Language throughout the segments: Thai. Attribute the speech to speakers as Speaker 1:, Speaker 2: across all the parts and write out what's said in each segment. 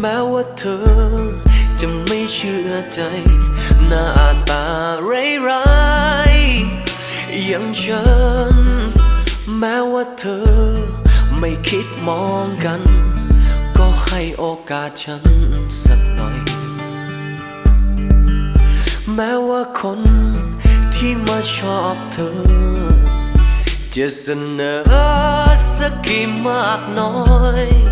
Speaker 1: แม้ว่าเธอ จะไม่เชื่อใจ หน้าตาร้ายๆอย่างฉัน แม้ว่าเธอ ไม่คิดมองกัน ก็ให้โอกาสฉันสักหน่อย แม้ว่าคนที่มาชอบเธอ จะเสนอสักกี่มากน้อย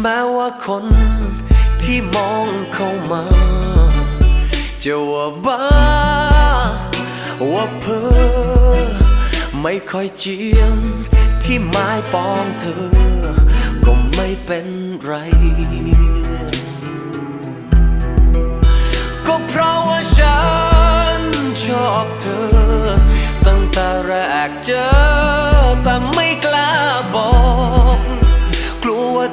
Speaker 1: แม้ว่าคนที่มองเข้ามา จะว่าบ้า ว่าเพ้อไม่ค่อยเจียม ที่ไม้ปองเธอ ก็ไม่เป็นไร ก็เพราะว่าฉันชอบเธอ ตั้งแต่แรกเจอ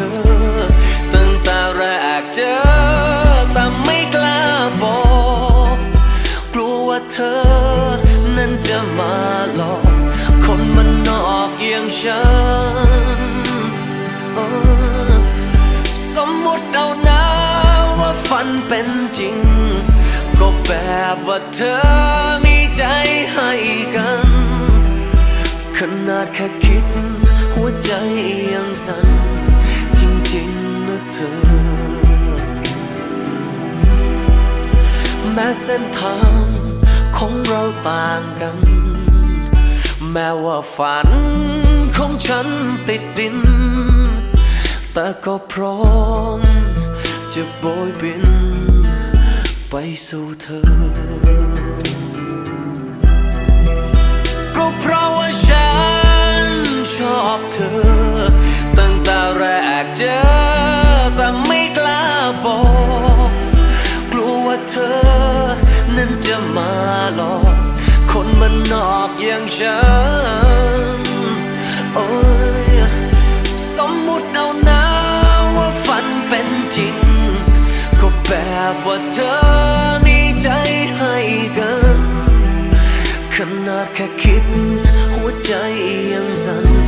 Speaker 1: อบเธอตั้งแต่แรกเจอแต่ไม่กล้าบอก กลัวว่าเธอ นั้นจะมาหลอก คนมันนอกอย่างฉันสมมุติเอานะว่าฝันเป็นจริง ก็แบบว่าเธอมีใจให้กัน ขนาดแค่คิด หัวใจยังสั่น จริงนะเธอ แม้เส้นทางของเราต่างกัน แม้ว่าฝันของฉันติดดิน แต่ก็พร้อมจะโบยบิน ไปสู่เธอ อกอย่างฉันโอ้ยสมมุติเอานะว่าฝันเป็นจริง ก็แบบว่าเธอมีใจให้กัน ขนาดแค่คิด หัวใจยังสั่น